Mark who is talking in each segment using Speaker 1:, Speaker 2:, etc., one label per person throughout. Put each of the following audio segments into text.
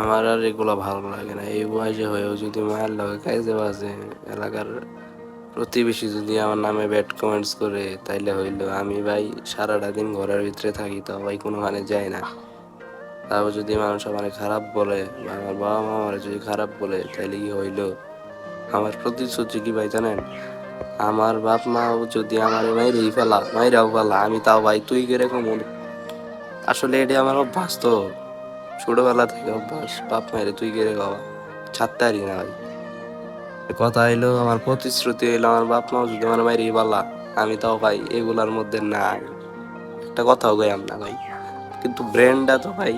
Speaker 1: আমার আর এগুলো ভালো লাগে না। এই বয়সে হয়েও যদি মায়ের লগে কাজে বাজে, এলাকার প্রতিবেশী যদি আমার নামে ব্যাড কমেন্টস করে, তাইলে হইল আমি ভাই সারাটা দিন ঘরের ভিতরে থাকি তো ভাই কোনোখানে যাই না। তাও যদি মানুষ আমার খারাপ বলে আমার বাবা মা আমার যদি খারাপ বলে, তাইলে কি হইল? আমার প্রতিশ্রুতি কি ভাই জানেন? আমার বাপ মাও যদি আমার মাইরেই ফেলা, মাইরাও ফেলা, আমি তাও ভাই তুই কীরকম আসলে এটা আমার অভ্যাস তো। ছোটবেলা থেকে অভ্যাস, বাপ মায়ের তুই কেড়ে বাবা ছাড়তে পারি না ভাই। কথা হইল আমার প্রতিশ্রুতি হইল আমার বাপ মাও যদি আমার মায়ের বালা আমি তাও ভাই এগুলার মধ্যে না একটা কথাও গাইলাম না ভাই, কিন্তু ব্রেনটা তো ভাই,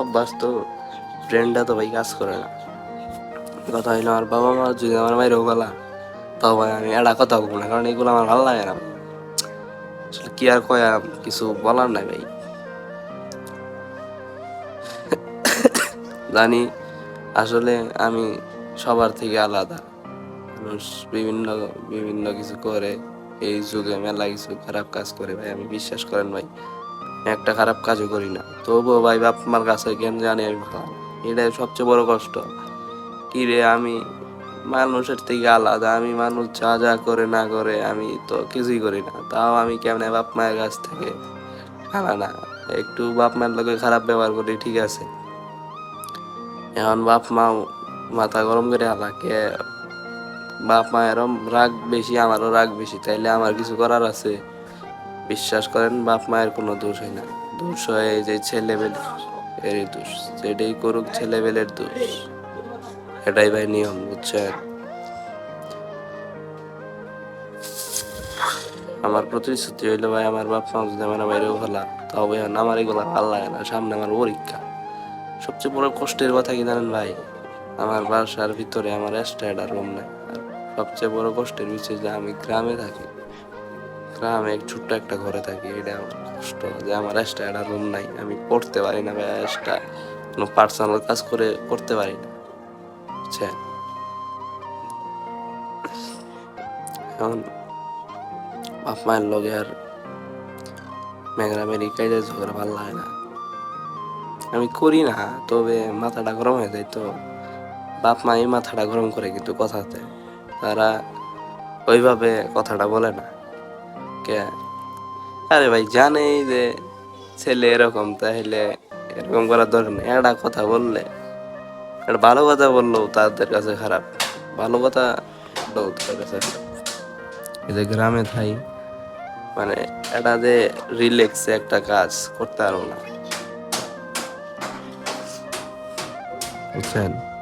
Speaker 1: অভ্যাস তো, ব্রেনটা তো ভাই কাজ করে না। কথা হইল, আমার বাবা মা যদি আমার মায়ের বালা তাও ভাই আমি এটা কথা বলব না, কারণ এগুলো আমার ভালো লাগে না কি আর কয়া কিছু বলার নাই ভাই। জানি, আসলে আমি সবার থেকে আলাদা। মানুষ বিভিন্ন বিভিন্ন কিছু করে, এই যুগে মেলা কিছু খারাপ কাজ করে ভাই, আমি বিশ্বাস করেন ভাই একটা খারাপ কাজও করি না। তবুও ভাই, বাপ মার কাছে জ্ঞান জানি আমি এটাই সবচেয়ে বড় কষ্ট। কি রে, আমি মানুষের থেকে আলাদা, আমি মানুষ যা যা করে না করে, আমি তো কিছুই করি না। তাও আমি কেমনে বাপ মায়ের কাছ থেকে আলাদা একটু বাপ মায়ের লোকে খারাপ ব্যবহার করি, ঠিক আছে। এখন বাপ মা মাথা গরম করে হালাকে বাপ মায়েরও রাগ বেশি, আমারও রাগ বেশি, তাইলে আমার কিছু করার আছে? বিশ্বাস করেন, বাপ মায়ের কোনো দোষ হয় না। দোষ হয় যে ছেলেবেলের এরই দোষ। যেটাই করুক, ছেলেবেলের দোষ। এটাই ভাই নিয়ম, বুঝছেন? আমার প্রতিশ্রুতি হইল ভাই, আমার বাপ মা যদি আমার বাইরেও তাও ভাই আমার এগুলো ভালো লাগে না, সামনে আমার পরীক্ষা। সবচেয়ে বড় কষ্টের কথা কি জানেন ভাই? আমার বাসার ভিতরে আমার একটা রুম নাই। সবচেয়ে বড় কষ্টের বিষয় যে আমি গ্রামে থাকি। গ্রামে ছোট্ট একটা ঘরে থাকি, এটা আমার কষ্ট যে আমার একটা রুম নাই। আমি পড়তে পারি না ভাই এক্সট্রা কোনো পার্সোনাল কাজ করে করতে পারি না। বুঝছেন? এখন বাপ মায়ের লগে আর ম্যাংরামেরি কাজে ঝগড়া ভালো লাগে না। আমি করি না, তবে মাথাটা গরম হয়ে যায় তো। বাপ মাই মাথাটা গরম করে কিন্তু কথাতে, তারা ওইভাবে কথাটা বলে না। কে? আরে ভাই, জানেই যে ছেলে এরকম, তাহলে এরকম করার দরকার নেই। একটা কথা বললে, একটা ভালো কথা বললেও তাদের কাছে খারাপ। ভালো কথা বললেও তাদের কাছে খারাপ। এই যে গ্রামে থাই মানে এটা যে রিল্যাক্সে একটা কাজ করতে পারব না। বুঝছেন